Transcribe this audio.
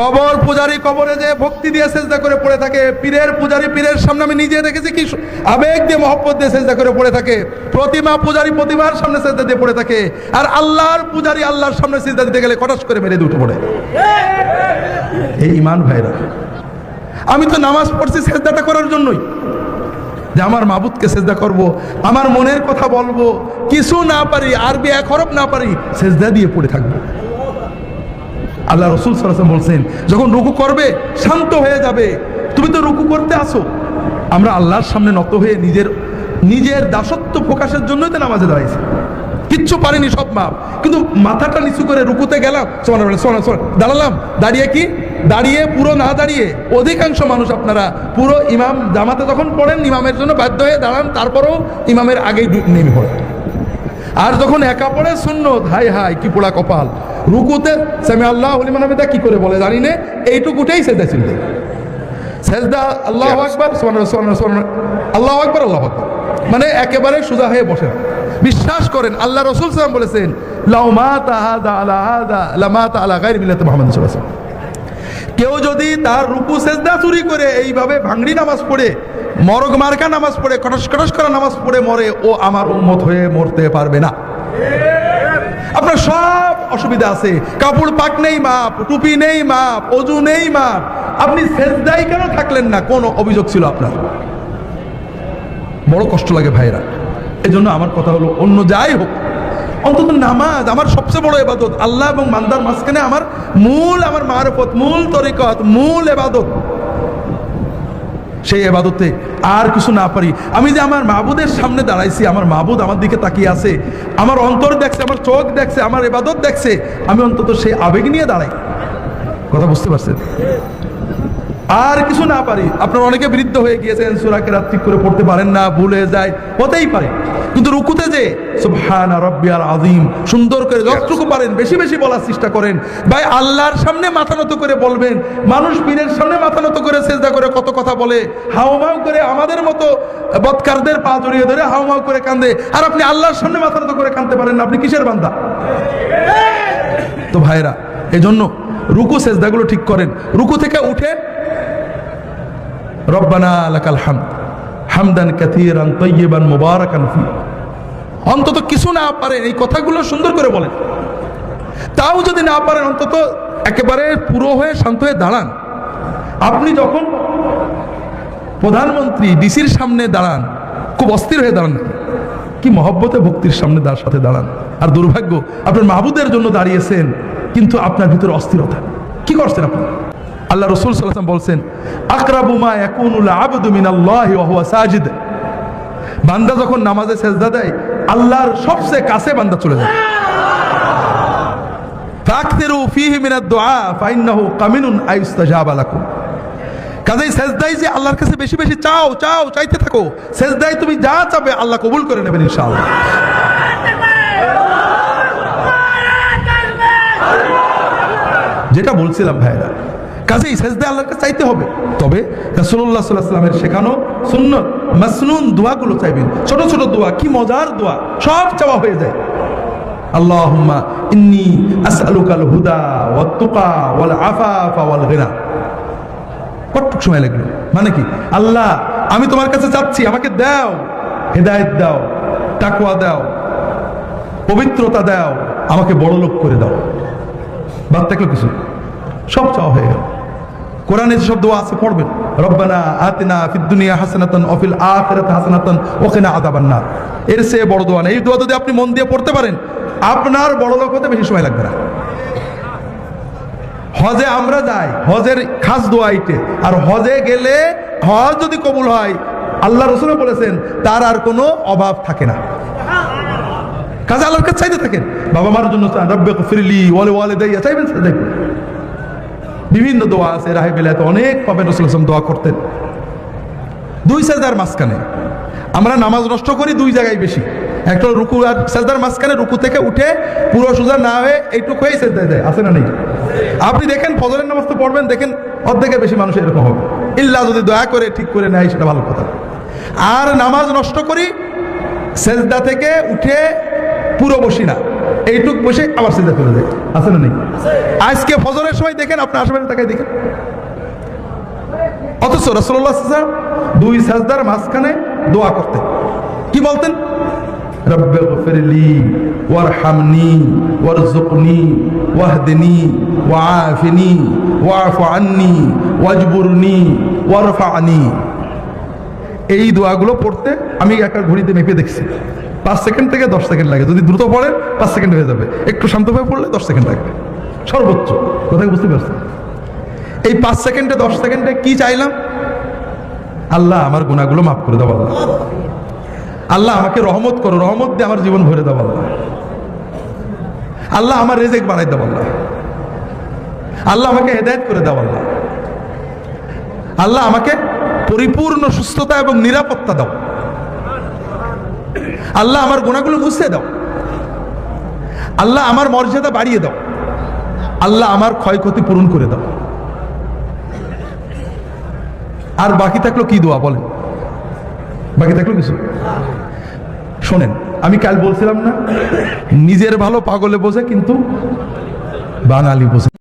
কবর পূজারি কবরে যে ভক্তি দিয়ে সেজদা করে পড়ে থাকে, পীরের পূজারি পীরের সামনে আমি নিজে দেখেছি কি আবেগ দিয়ে মহব্বত দিয়ে সেজদা করে পড়ে থাকে। প্রতিমা পূজারি প্রতিমার সামনে সেজদা দিয়ে পড়ে থাকে। আর আল্লাহর পূজারি আল্লাহর সামনে সেজদা দিতে গেলে কটাস করে মেরে উঠে পড়ে। এই ইমান ভাইরা, আমি তো নামাজ পড়ছি সেজদাটা করার জন্যই। যে আমার মাবুদকে সেজদা করব, আমার মনের কথা বলব, কিছু না পারি, আরবি এক হরফ না পারি, সেজদা দিয়ে পড়ে থাকব। আল্লাহ রসুল সাল্লাম বলছেন, যখন রুকু করবে, শান্ত হয়ে যাবে। তুমি তো রুকু করতে আসো। আমরা আল্লাহর সামনে নত হয়ে নিজের নিজের দাসত্ব প্রকাশের জন্যই তো নামাজে দাঁড়াইছি। কিচ্ছু পারিনি সব মাপ। কিন্তু মাথাটা নিচু করে রুকুতে গেলাম। দাঁড়ালাম। দাঁড়িয়ে কি? দাঁড়িয়ে পুরো না দাঁড়িয়ে অধিকাংশ মানুষ আপনারা, পুরো ইমাম জামাতে যখন পড়েন, ইমামের জন্য বাধ্য হয়ে দাঁড়ান, তারপরেও ইমামের আগেই নেমে পড়ে। আর যখন একা পড়ে শূন্য হাই হাই, কি পোড়া কপাল। রুকুতে সেমি আল্লাহ হলিমান হামিদা কি করে বলে জানি না। এইটুকুটাই সেজদা ছিল। সেজদা আল্লাহ আকবর আল্লাহ আকবর আল্লাহ আকবর। মানে একেবারে সুজা হয়ে বসে। বিশ্বাস করেন আল্লাহ রসুল সাল্লাম বলেছেন। কেউ যদি তার রুকু সেজদা চুরি করে এইভাবে ভাঙড়ি নামাজ পড়ে মরগ মার্কা নামাজ পড়ে কটস কটস করা নামাজ পড়ে মরে ও আমার উন্মত হয়ে মরতে পারবে না। আপনার সব অসুবিধা আছে। কাপড় পাক নেই মাপ, টুপি নেই মাপ, অজু নেই মাপ। আপনি সেজদাই কেন থাকলেন না? কোন অভিযোগ ছিল আপনার? বড় কষ্ট লাগে ভাইরা। এজন্য আমার কথা হলো অন্য যাই হোক। অন্তত নামাজ আমার সবচেয়ে বড় এবাদত আল্লাহ এবং মান্দার মাঝখানে আমার মূল, আমার মারফত, মূল তরিকত, মূল এবাদত সেই এবাদতে আর কিছু না পারি। আমি যে আমার মাহবুদের সামনে দাঁড়াইছি, আমার মাহবুদ আমার দিকে তাকিয়ে আছে, আমার অন্তর দেখছে, আমার চোখ দেখছে, আমার এবাদত দেখছে, আমি অন্তত সেই আবেগ নিয়ে দাঁড়াই। কথা বুঝতে পারছেন? আর কিছু না পারি। আপনার অনেকে বৃদ্ধ হয়ে গিয়েছেন সুরাকে রাত্রি করে পড়তে পারেন না ভুলে যায় হতেই পারে। কিন্তু রুকুতে যে সুবহান রব্বিয়াল আযীম সুন্দর করে যতটুকু পারেন বেশি বেশি বলার চেষ্টা করেন। ভাই আল্লাহর সামনে মাথা নত করে বলবেন মানুষ পীরের সামনে মাথা নত করে চেষ্টা করে কত কথা বলে হাউমাউ করে আমাদের মতো বৎকারদের পা জড়িয়ে ধরে হাউমাউ করে কান্দে। আর আপনি আল্লাহর সামনে মাথা নত করে কান্দতে পারেন না আপনি কিসের বান্দা? তো ভাইরা এজন্য রুকু সেজদাগুলো ঠিক করেন। রুকু থেকে উঠে, রব্বানা লাকাল হামদ, হামদান কাথীরান তয়্যিবান মুবারাকান অন্তত কিছু না পারেন, এই কথাগুলো সুন্দর করে বলেন। তাও যদি না পারেন, অন্তত একেবারে পুরো হয়ে, শান্ত হয়ে দাঁড়ান। আপনি যখন প্রধানমন্ত্রী, ডিসির সামনে দাঁড়ান, খুব অস্থির হয়ে দাঁড়ান। কি মহব্বতে ভক্তির সামনে তার সাথে দাঁড়ান। আর দুর্ভাগ্য, আপনার মাহবুদের জন্য দাঁড়িয়েছেন। কিন্তু আপনার ভিতরে অস্থিরতা। কি করছেন আপনি? আল্লাহ রসুল সাল্লাম বলছেন আকরাবুমা ইয়াকুনুল আবদু মিনাল্লাহি ওয়া হুয়া সাজিদ। বান্দা যখন নামাজে সেজদা দেয়, আল্লাহর সবচেয়ে কাছে বান্দা চলে যায়। ফাকতিরু ফীহি মিনাদ দুআ ফাইন্নাহু কামিনুন আইস্তাজাবা লাকুম। কাজেই সেজদাই যে আল্লাহর কাছে বেশি বেশি চাও চাও, চাইতে থাকো। সেজদাই তুমি যা চাবে আল্লাহ কবুল করে নেবেন ইনশাআল্লাহ। যেটা বলছিলাম ভাইরা। কাজেই সেজদা আল্লাহকে চাইতে হবে। তবে আলাইহি সাল্লামের শেখানো সুন্নত, মাসনুন দোয়াগুলো চাইবেন। ছোট ছোট দোয়া কি মজার দোয়া? সব চাওয়া হয়ে যায়। ইন্নী হুদা সময় মানে কি? আল্লাহ, আমি তোমার কাছে আমাকে দাও। দাও দাও, পবিত্রতা দাও, আমাকে বড় লোক করে দাও। বাদ থাকল কিছু? সব চাওয়া হয়ে গেল। কোরআনে যেসব দোয়া আছে, পড়বেন। রব্বানা আতিনা ফিদ দুনিয়া হাসানাতান ওয়া ফিল আখিরাতি হাসানাতান ওয়া কিনা আযাবান নার। এর চেয়ে বড় দোয়া নেই। এই দোয়া যদি আপনি মন দিয়ে পড়তে পারেন, আপনার বড় লোক হতে বেশি সময় লাগবে না। হজে আমরা যাই, হজের খাস দোয়া এইটে। আর হজে গেলে হজ যদি কবুল হয়, আল্লাহ রসুল বলেছেন, তার আর কোনো অভাব থাকে না। কাজে আল্লাহর কাছে চাইতে থাকেন। বাবা মার জন্য রব্বে ফিরলি ওয়ালে ওয়ালে দেয় চাইবেন বিভিন্ন দোয়া আছে, রাহে বেলাতে অনেক পাবেন, রসুল আসলাম দোয়া করতেন। দুই সাজদার মাঝখানে, আমরা নামাজ নষ্ট করি দুই জায়গায় বেশি। একটা রুকু আর সাজদার মাঝখানে রুকু থেকে উঠে পুরো সোজা না হয়ে এইটুকু হয়েই সেজদায় দেয়, আছে না নেই? আপনি দেখেন, ফজরের নামাজ তো পড়বেন, দেখেন অর্ধেকের বেশি মানুষ এরকম হবে। ইল্লা যদি দয়া করে ঠিক করে নেয়, সেটা ভালো কথা। আর নামাজ নষ্ট করি, সেজদা থেকে উঠে পুরো বসি না। এইটুক বসে আবার সিদ্ধা ফেলে দেয়। আছে না নেই? আজকে ফজরের সময় দেখেন আপনার আসবেন তাকে দেখেন। অথচ রসল্লা দুই সাজদার মাঝখানে দোয়া করতেন। কি বলতেন? এই দোয়াগুলো পড়তে আমি একটা ঘড়িতে মেপে দেখছি। পাঁচ সেকেন্ড থেকে দশ সেকেন্ড লাগে। যদি দ্রুত পড়ে, পাঁচ সেকেন্ড হয়ে যাবে। একটু শান্তভাবে পড়লে দশ সেকেন্ড লাগবে। সর্বোচ্চ। কোথায় বুঝতে পারছেন? এই পাঁচ সেকেন্ডে, দশ সেকেন্ডে কি চাইলাম? আল্লাহ আমার গুণাগুলো মাফ করে দাও আল্লাহ। আমাকে রহমত করো, রহমত দিয়ে আমার জীবন ভরে দাও আল্লাহ। আমার রেজেক বাড়াই দাও আল্লাহ। আল্লাহ আমাকে হেদায়ত করে দাও আল্লাহ। আল্লাহ আমাকে পরিপূর্ণ সুস্থতা এবং নিরাপত্তা দাও। আল্লাহ আমার গুণাগুলো মুছে দাও। আল্লাহ আমার মর্যাদা বাড়িয়ে দাও। আল্লাহ আমার ক্ষয়ক্ষতি পূরণ করে দাও। আর বাকি থাকল কি দোয়া বলেন? বাকি থাকল কিছু? শোনেন, আমি কাল বলছিলাম না, নিজের ভালো পাগলে বোঝে, কিন্তু বাঙালি বোঝে।